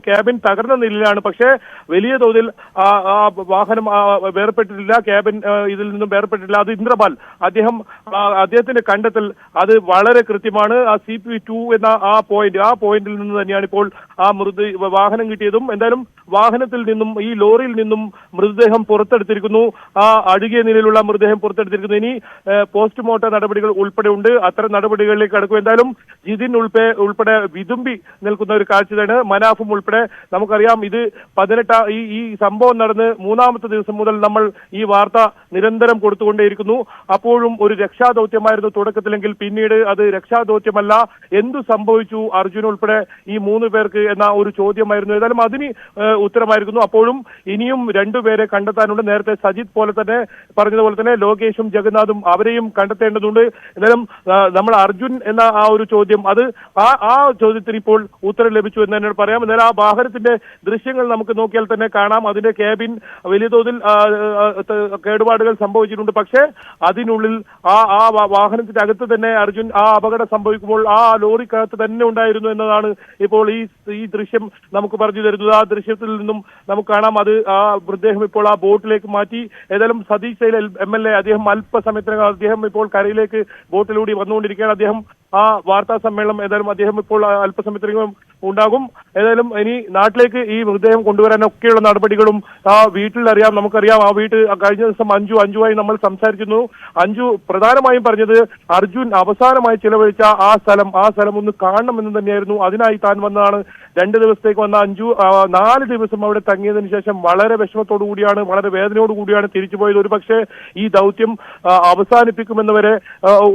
Cabin തകർന്ന നിലയിലാണ്. പക്ഷേ വലിയ തോതിൽ വാഹനം വേർപ്പെട്ടിട്ടില്ല ക്യാബിൻ ഇതിൽ നിന്നും വേർപെട്ടിട്ടില്ല. അത് ഇന്ദ്രപാൽ. അദ്ദേഹം അദ്ദേഹത്തിന്റെ കണ്ടെത്തൽ അത് വളരെ കൃത്യമാണ്. ആ സി പി ടു എന്ന ആ പോയിന്റ് ആ പോയിന്റിൽ നിന്ന് തന്നെയാണ് ഇപ്പോൾ ആ മൃത വാഹനം കിട്ടിയതും. എന്തായാലും വാഹനത്തിൽ നിന്നും ഈ ലോറിയിൽ നിന്നും മൃതദേഹം പുറത്തെടുത്തിരിക്കുന്നു. ആ അഴുകിയ നിലയിലുള്ള മൃതദേഹം പുറത്തെടുത്തിരിക്കുന്നു. ഇനി പോസ്റ്റ്മോർട്ടം നടപടികൾ ഉൾപ്പെടെ ഉണ്ട്. അത്തരം നടപടികളിലേക്ക് കടക്കും. എന്തായാലും ജിതിൻ ഉൾപ്പെടെ ഉൾപ്പെടെ വിതുമ്പി നിൽക്കുന്ന ഒരു കാഴ്ചയാണ്. മനാഫും ഉൾപ്പെടെ നമുക്കറിയാം ഇത് പതിനെട്ടാ ഈ ഈ സംഭവം നടന്ന് മൂന്നാമത്തെ ദിവസം മുതൽ നമ്മൾ ഈ വാർത്ത നിരന്തരം കൊടുത്തുകൊണ്ടേയിരിക്കുന്നു. അപ്പോഴും ഒരു രക്ഷാദൗത്യമായിരുന്നു തുടക്കത്തിലെങ്കിൽ പിന്നീട് അത് രക്ഷാദൗത്യമല്ല. എന്തു സംഭവിച്ചു അർജുൻ ഉൾപ്പെടെ ഈ മൂന്ന് പേർക്ക് എന്ന ഒരു ചോദ്യമായിരുന്നു. ഏതായാലും അതിന് ഉത്തരമായിരുന്നു. അപ്പോഴും ഇനിയും രണ്ടുപേരെ കണ്ടെത്താനുണ്ട്. നേരത്തെ സജിത് പോലെ തന്നെ പറഞ്ഞതുപോലെ തന്നെ ലോകേഷും ജഗന്നാഥും അവരെയും കണ്ടെത്തേണ്ടതുണ്ട്. എന്നാലും നമ്മൾ അർജുൻ എന്ന ആ ഒരു ചോദ്യം അത് ആ ആ ചോദ്യത്തിന് ഇപ്പോൾ ഉത്തരം ലഭിച്ചു എന്ന് തന്നെ പറയാം. എന്നാൽ ആ വാഹനത്തിന്റെ ദൃശ്യങ്ങൾ നമുക്ക് നോക്കിയാൽ തന്നെ കാണാം. അതിന്റെ ക്യാബിൻ വലിയ തോതിൽ കേടുപാടുകൾ സംഭവിച്ചിട്ടുണ്ട്. പക്ഷേ അതിനുള്ളിൽ ആ ആ വാഹനത്തിന്റെ അകത്ത് തന്നെ അർജുൻ ആ അപകടം സംഭവിക്കുമ്പോൾ ആ ലോറിക്കകത്ത് തന്നെ ഉണ്ടായിരുന്നു എന്നതാണ് ഇപ്പോൾ ഈ ഈ ദൃശ്യം നമുക്ക് പറഞ്ഞു തരുന്നത്. ആ ദൃശ്യത്തിൽ നിന്നും നമുക്ക് കാണാം. അത് ആ മൃതദേഹം ഇപ്പോൾ ആ ബോട്ടിലേക്ക് മാറ്റി. ഏതായാലും Satish Sail M L A അദ്ദേഹം അല്പസമയത്തിനകം അദ്ദേഹം ഇപ്പോൾ കരയിലേക്ക് ബോട്ടിലൂടെ വന്നുകൊണ്ടിരിക്കുകയാണ്. അദ്ദേഹം ആ വാർത്താ സമ്മേളനം ഏതായാലും അദ്ദേഹം ഇപ്പോൾ അല്പസമയത്തിനകം ഉണ്ടാകും. ഏതായാലും ഇനി നാട്ടിലേക്ക് ഈ മൃതദേഹം കൊണ്ടുവരാനൊക്കെയുള്ള നടപടികളും ആ വീട്ടിൽ അറിയാം നമുക്കറിയാം. ആ വീട്ട് കഴിഞ്ഞ ദിവസം അഞ്ചു അഞ്ചുമായി നമ്മൾ സംസാരിക്കുന്നു അഞ്ചു പ്രധാനമായും പറഞ്ഞത് അർജുൻ അവസാനമായി ചിലവഴിച്ച ആ സ്ഥലം ആ സ്ഥലം ഒന്ന് കാണണം എന്ന് തന്നെയായിരുന്നു. അതിനായി താൻ വന്നതാണ്. രണ്ട് ദിവസത്തേക്ക് വന്ന അഞ്ചു നാല് ദിവസം അവിടെ തങ്ങിയതിനു ശേഷം വളരെ വിഷമത്തോടു കൂടിയാണ് വളരെ വേദനയോടു കൂടിയാണ് തിരിച്ചു പോയത്. ഒരു പക്ഷേ ഈ ദൗത്യം അവസാനിപ്പിക്കുമെന്നവരെ അവസാനിപ്പിക്കുമെന്ന് വരെ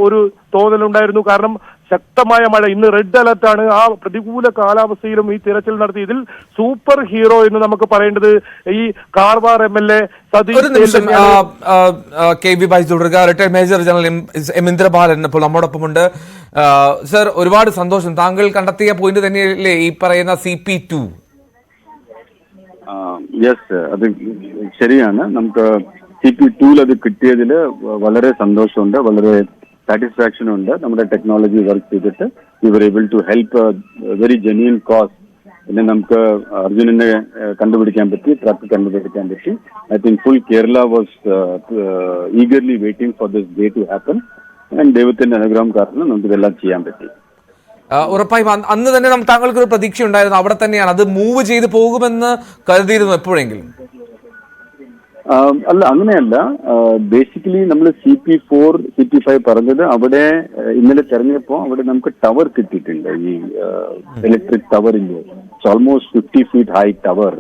ഒരു തോന്നലുണ്ടായിരുന്നു. കാരണം ശക്തമായ മഴ. ഇന്ന് റെഡ് അലർട്ടാണ് ആ പ്രതികൂല കാലാവസ്ഥയിലും ഈ തിരച്ചിൽ നടത്തി. ഇതിൽ സൂപ്പർ ഹീറോ എന്ന് നമുക്ക് പറയേണ്ടത് ഈ Karwar M L A Satish K V Baiju തുടരുക. Retired major general M- M Indrapalan ഇപ്പോൾ നമ്മോടൊപ്പമുണ്ട്. സർ ഒരുപാട് സന്തോഷം. താങ്കൾ കണ്ടെത്തിയ പോയിന്റ് തന്നെയല്ലേ ഈ പറയുന്ന സി പി ടു യെസ് അത് ശരിയാണ്. നമുക്ക് സി പി ടൂൽ അത് കിട്ടിയതിൽ വളരെ സന്തോഷമുണ്ട്. വളരെ സാറ്റിസ്ഫാക്ഷൻ ഉണ്ട്. നമ്മുടെ ടെക്നോളജി വർക്ക് ചെയ്തിട്ട് ഇവർ able to help very genuine cause പിന്നെ നമുക്ക് അർജുനനെ ഏഹ്, കണ്ടുപിടിക്കാൻ പറ്റി ട്രക്ക് കണ്ടുപിടിക്കാൻ പറ്റി. I think full Kerala was eagerly waiting for this day to happen and ദൈവത്തിന്റെ അനുഗ്രഹം കാരണം നമുക്ക് ഇതെല്ലാം ചെയ്യാൻ പറ്റി. ഉറപ്പായും അന്ന് തന്നെ താങ്കൾക്ക് ഒരു പ്രതീക്ഷ ഉണ്ടായിരുന്നു അവിടെ തന്നെയാണ്. അത് മൂവ് ചെയ്ത് പോകുമെന്ന് കരുതിയിരുന്നു എപ്പോഴെങ്കിലും. അല്ല അങ്ങനെയല്ല. ബേസിക്കലി നമ്മൾ C P four C P five പറഞ്ഞത് അവിടെ ഇന്നലെ തെരഞ്ഞപ്പോ അവിടെ നമുക്ക് ടവർ കിട്ടിയിട്ടുണ്ട്. ഈ electric ടവറിന്റെ almost fifty feet high tower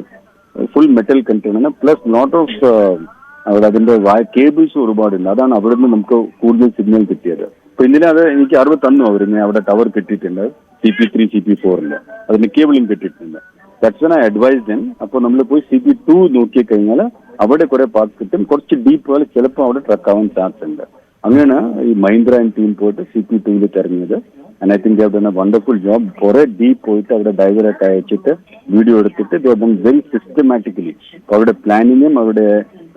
full metal container plus lot of അവിടെ അതിന്റെ കേബിൾസ് ഒരുപാടുണ്ട്. അതാണ് അവിടെ നിന്ന് നമുക്ക് കൂടുതൽ സിഗ്നൽ കിട്ടിയത്. അപ്പൊ ഇന്നലെ അത് എനിക്ക് അറിവ് തന്നു അവർ അവിടെ ടവർ കിട്ടിയിട്ടുണ്ട്. C P three C P ഫോറിന്റെ അതിന് കേബിളും കിട്ടിയിട്ടുണ്ട്. That's when I advise then അപ്പോൾ നമ്മൾ പോയി സി പി ടു നോക്കി കഴിഞ്ഞാൽ അവിടെ കുറെ പാർട്സ് കിട്ടും. കുറച്ച് ഡീപ്പ് പോലെ ചിലപ്പോൾ അവിടെ ട്രക്ക് ആവാൻ ചാൻസ് ഉണ്ട്. അങ്ങനെയാണ് ഈ മഹീന്ദ്ര ആൻഡ് ടീം പോയിട്ട് സി പി ടുവിൽ തിരഞ്ഞത്. ആൻഡ് ഐ തിങ്ക് അവിടെ വണ്ടർഫുൾ ജോബ് കുറെ ഡീപ്പ് പോയിട്ട് അവിടെ ഡൈവറൊക്കെ അയച്ചിട്ട് വീഡിയോ എടുത്തിട്ട് വെരി സിസ്റ്റമാറ്റിക്കലി അവരുടെ പ്ലാനിങ്ങും അവരുടെ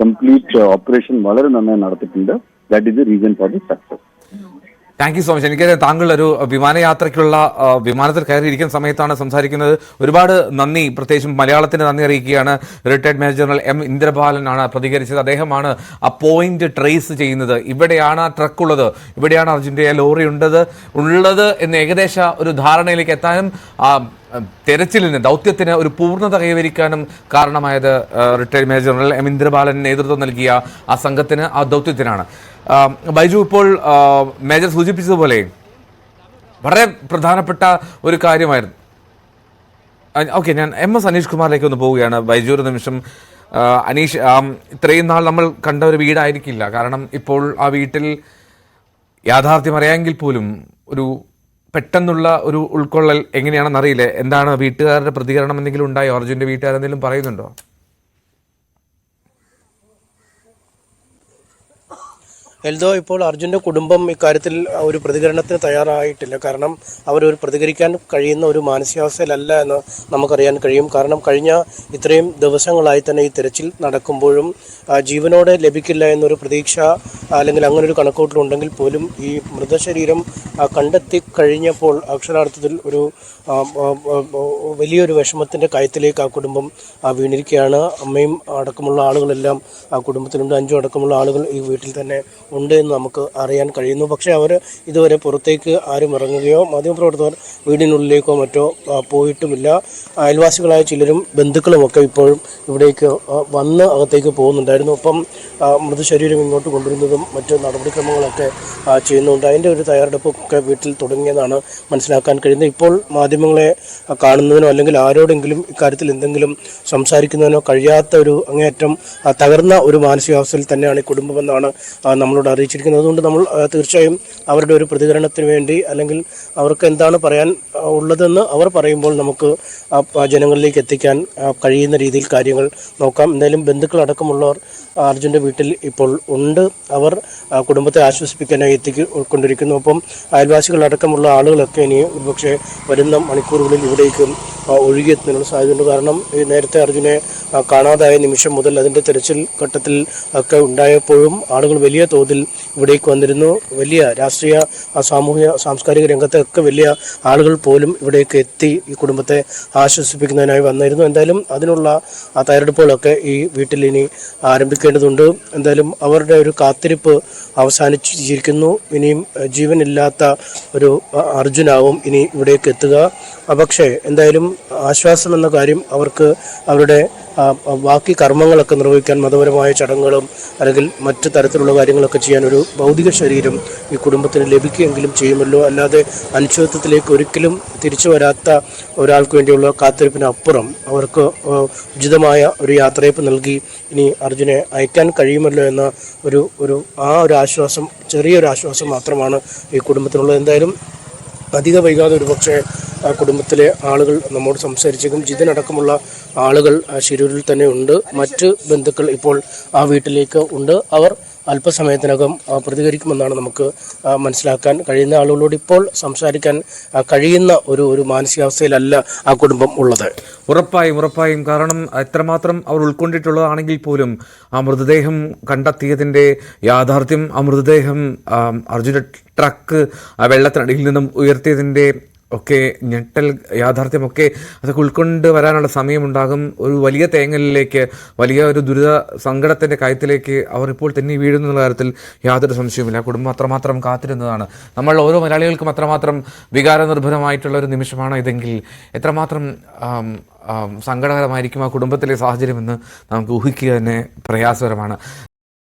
കംപ്ലീറ്റ് ഓപ്പറേഷൻ വളരെ നന്നായി നടത്തിയിട്ടുണ്ട്. That is the reason for the success thank you so much എനിക്ക് താങ്കൾ ഒരു വിമാനയാത്രയ്ക്കുള്ള വിമാനത്തിൽ കയറിയിരിക്കുന്ന സമയത്താണ് സംസാരിക്കുന്നത്. ഒരുപാട് നന്ദി. പ്രത്യേകിച്ചും മലയാളത്തിന് നന്ദി അറിയിക്കുകയാണ്. റിട്ടയർഡ് മേജർ ജനറൽ എം ഇന്ദ്രപാലനാണ് പ്രതികരിച്ചത്. അദ്ദേഹമാണ് ആ പോയിന്റ് ട്രേസ് ചെയ്യുന്നത്. ഇവിടെയാണ് ആ ട്രക്ക് ഉള്ളത്. ഇവിടെയാണ് അർജുന്റെ ലോറി ഉണ്ടത് ഉള്ളത് എന്ന് ഏകദേശ ഒരു ധാരണയിലേക്ക് എത്താനും തെരച്ചിലിന് ദൗത്യത്തിന് ഒരു പൂർണത കൈവരിക്കാനും കാരണമായത് retired major general M Indrabalan നേതൃത്വം നൽകിയ ആ സംഘത്തിന് ആ ദൗത്യത്തിനാണ്. ബൈജു ഇപ്പോൾ മേജർ സൂചിപ്പിച്ചതുപോലെ വളരെ പ്രധാനപ്പെട്ട ഒരു കാര്യമായിരുന്നു. ഓക്കെ ഞാൻ എം എസ് അനീഷ് കുമാറിലേക്ക് ഒന്ന് പോവുകയാണ്. ബൈജു ഒരു നിമിഷം. അനീഷ് ഇത്രയും നാൾ നമ്മൾ കണ്ട ഒരു വീടായിരിക്കില്ല. കാരണം ഇപ്പോൾ ആ വീട്ടിൽ യാഥാർത്ഥ്യം അറിയാമെങ്കിൽ പോലും ഒരു പെട്ടെന്നുള്ള ഒരു ഉൾക്കൊള്ളൽ എങ്ങനെയാണെന്ന് അറിയില്ല എന്താണ് വീട്ടുകാരുടെ പ്രതികരണം എന്തെങ്കിലും ഉണ്ടായോ? അർജുന്റെ വീട്ടുകാരെന്തെങ്കിലും പറയുന്നുണ്ടോ? എൽദോ ഇപ്പോൾ അർജുന്റെ കുടുംബം ഇക്കാര്യത്തിൽ ഒരു പ്രതികരണത്തിന് തയ്യാറായിട്ടില്ല. കാരണം അവരൊരു പ്രതികരിക്കാൻ കഴിയുന്ന ഒരു മാനസികാവസ്ഥയിലല്ല എന്ന് നമുക്കറിയാൻ കഴിയും. കാരണം കഴിഞ്ഞ ഇത്രയും ദിവസങ്ങളായി തന്നെ ഈ തിരച്ചിൽ നടക്കുമ്പോഴും ജീവനോടെ ലഭിക്കില്ല എന്നൊരു പ്രതീക്ഷ അല്ലെങ്കിൽ അങ്ങനെ ഒരു കണക്കൂട്ടിലുണ്ടെങ്കിൽ പോലും ഈ മൃതശരീരം കണ്ടെത്തി കഴിഞ്ഞപ്പോൾ അക്ഷരാർത്ഥത്തിൽ ഒരു വലിയൊരു വിഷമത്തിന്റെ കയത്തിലേക്ക് ആ കുടുംബം വീണിരിക്കുകയാണ്. അമ്മയും അടക്കമുള്ള ആളുകളെല്ലാം ആ കുടുംബത്തിലുണ്ട്. അഞ്ചും അടക്കമുള്ള ആളുകൾ ഈ വീട്ടിൽ തന്നെ ഉണ്ട് എന്ന് നമുക്ക് അറിയാൻ കഴിയുന്നു. പക്ഷേ അവർ ഇതുവരെ പുറത്തേക്ക് ആരും ഇറങ്ങുകയോ മാധ്യമപ്രവർത്തകർ വീടിനുള്ളിലേക്കോ മറ്റോ പോയിട്ടുമില്ല. അയൽവാസികളായ ചിലരും ബന്ധുക്കളുമൊക്കെ ഇപ്പോഴും ഇവിടേക്ക് വന്ന് അകത്തേക്ക് പോകുന്നുണ്ടായിരുന്നു. ഒപ്പം മൃതശരീരം ഇങ്ങോട്ട് കൊണ്ടുവരുന്നതും മറ്റ് നടപടിക്രമങ്ങളൊക്കെ ചെയ്യുന്നുണ്ട്. അതിന്റെ ഒരു തയ്യാറെടുപ്പൊക്കെ വീട്ടിൽ തുടങ്ങിയതാണ് മനസ്സിലാക്കാൻ കഴിയുന്നത്. ഇപ്പോൾ മാധ്യമങ്ങളെ കാണുന്നതിനോ അല്ലെങ്കിൽ ആരോടെങ്കിലും ഇക്കാര്യത്തിൽ എന്തെങ്കിലും സംസാരിക്കുന്നതിനോ കഴിയാത്ത ഒരു അങ്ങേയറ്റം തകർന്ന ഒരു മാനസികാവസ്ഥയിൽ തന്നെയാണ് ഈ കുടുംബമെന്നാണ് ആ, നമ്മളോട് അറിയിച്ചിരിക്കുന്നത്. അതുകൊണ്ട് നമ്മൾ തീർച്ചയായും അവരുടെ ഒരു പ്രതികരണത്തിന് വേണ്ടി അല്ലെങ്കിൽ അവർക്ക് എന്താണ് പറയാൻ ഉള്ളതെന്ന് അവർ പറയുമ്പോൾ നമുക്ക് ജനങ്ങളിലേക്ക് എത്തിക്കാൻ കഴിയുന്ന രീതിയിൽ കാര്യങ്ങൾ നോക്കാം. എന്തായാലും ബന്ധുക്കളടക്കമുള്ളവർ അർജുന്റെ വീട്ടിൽ ഇപ്പോൾ ഉണ്ട്. അവർ കുടുംബത്തെ ആശ്വസിപ്പിക്കാനായി എത്തിക്കൊണ്ടിരിക്കുന്നു ഒപ്പം അയൽവാസികളടക്കമുള്ള ആളുകളൊക്കെ ഇനി ഒരുപക്ഷെ വരുന്ന മണിക്കൂറുകളിൽ ഇവിടേക്ക് ഒഴുകിയെത്തുന്നതിനുള്ള സാധ്യതയുണ്ട്. കാരണം നേരത്തെ അർജുനെ കാണാതായ നിമിഷം മുതൽ അതിന്റെ തെരച്ചിൽ ഘട്ടത്തിൽ ഒക്കെ ഉണ്ടായപ്പോഴും ആളുകൾ വലിയ തോതിൽ ഇവിടേക്ക് വന്നിരുന്നു. വലിയ രാഷ്ട്രീയ സാമൂഹിക സാംസ്കാരിക രംഗത്തൊക്കെ വലിയ ആളുകൾ പോലും ഇവിടേക്ക് എത്തി ഈ കുടുംബത്തെ ആശ്വസിപ്പിക്കുന്നതിനായി വന്നിരുന്നു. എന്തായാലും അതിനുള്ള ആ തയ്യാറെടുപ്പുകളൊക്കെ ഈ വീട്ടിൽ ഇനി ആരംഭിക്കേണ്ടതുണ്ട്. എന്തായാലും അവരുടെ ഒരു കാത്തിരിപ്പ് അവസാനിച്ചിരിക്കുന്നു. ഇനിയും ജീവനില്ലാത്ത ഒരു അർജുനാവും ഇനി ഇവിടേക്ക് എത്തുക. പക്ഷേ എന്തായാലും ആശ്വാസം എന്ന കാര്യം അവർക്ക് അവരുടെ ബാക്കി കർമ്മങ്ങളൊക്കെ നിർവഹിക്കാൻ മതപരമായ ചടങ്ങുകളും അല്ലെങ്കിൽ മറ്റു തരത്തിലുള്ള കാര്യങ്ങളൊക്കെ ചെയ്യാൻ ഒരു ഭൗതിക ശരീരം ഈ കുടുംബത്തിന് ലഭിക്കുകയെങ്കിലും ചെയ്യുമല്ലോ. അല്ലാതെ അനിശ്ചിതത്വത്തിലേക്ക് ഒരിക്കലും തിരിച്ചു വരാത്ത ഒരാൾക്ക് വേണ്ടിയുള്ള കാത്തിരിപ്പിന് അപ്പുറം അവർക്ക് ഉചിതമായ ഒരു യാത്രയപ്പ് നൽകി ഇനി അർജുനെ അയക്കാൻ കഴിയുമല്ലോ എന്ന ഒരു ഒരു ആ ഒരു ആശ്വാസം ചെറിയൊരു ആശ്വാസം മാത്രമാണ് ഈ കുടുംബത്തിനുള്ളത്. എന്തായാലും അധിക വൈകാതെ ഒരു പക്ഷേ കുടുംബത്തിലെ ആളുകൾ നമ്മോട് സംസാരിച്ചേക്കും. ജിതിനടക്കമുള്ള ആളുകൾ ശിരൂരിൽ തന്നെ ഉണ്ട്. മറ്റ് ബന്ധുക്കൾ ഇപ്പോൾ ആ വീട്ടിലേക്ക് ഉണ്ട്. അവർ അല്പസമയത്തിനകം പ്രതികരിക്കുമെന്നാണ് നമുക്ക് മനസ്സിലാക്കാൻ കഴിയുന്ന ആളുകളോട് ഇപ്പോൾ സംസാരിക്കാൻ കഴിയുന്ന ഒരു ഒരു മാനസികാവസ്ഥയിലല്ല ആ കുടുംബം ഉള്ളത്. ഉറപ്പായും ഉറപ്പായും. കാരണം എത്രമാത്രം അവർ ഉൾക്കൊണ്ടിട്ടുള്ളതാണെങ്കിൽ പോലും ആ മൃതദേഹം കണ്ടെത്തിയതിന്റെ യാഥാർത്ഥ്യം ആ മൃതദേഹം അർജുന ട്രക്ക് ആ വെള്ളത്തിനടിയിൽ നിന്നും ഉയർത്തിയതിന്റെ ഒക്കെ ഞെട്ടൽ യാഥാർത്ഥ്യമൊക്കെ അതൊക്കെ ഉൾക്കൊണ്ട് വരാനുള്ള സമയമുണ്ടാകും. ഒരു വലിയ തേങ്ങലിലേക്ക് വലിയ ഒരു ദുരിത സങ്കടത്തിന്റെ കയത്തിലേക്ക് അവർ ഇപ്പോൾ തന്നെ വീഴുന്നു എന്നുള്ള കാര്യത്തിൽ യാതൊരു സംശയവുമില്ല. കുടുംബം അത്രമാത്രം കാത്തിരുന്നതാണ്. നമ്മൾ ഓരോ മലയാളികൾക്കും അത്രമാത്രം വികാരനിർഭരമായിട്ടുള്ള ഒരു നിമിഷമാണ് ഇതെങ്കിൽ എത്രമാത്രം സങ്കടകരമായിരിക്കും ആ കുടുംബത്തിലെ സാഹചര്യമെന്ന് നമുക്ക് ഊഹിക്കുക തന്നെ പ്രയാസകരമാണ്.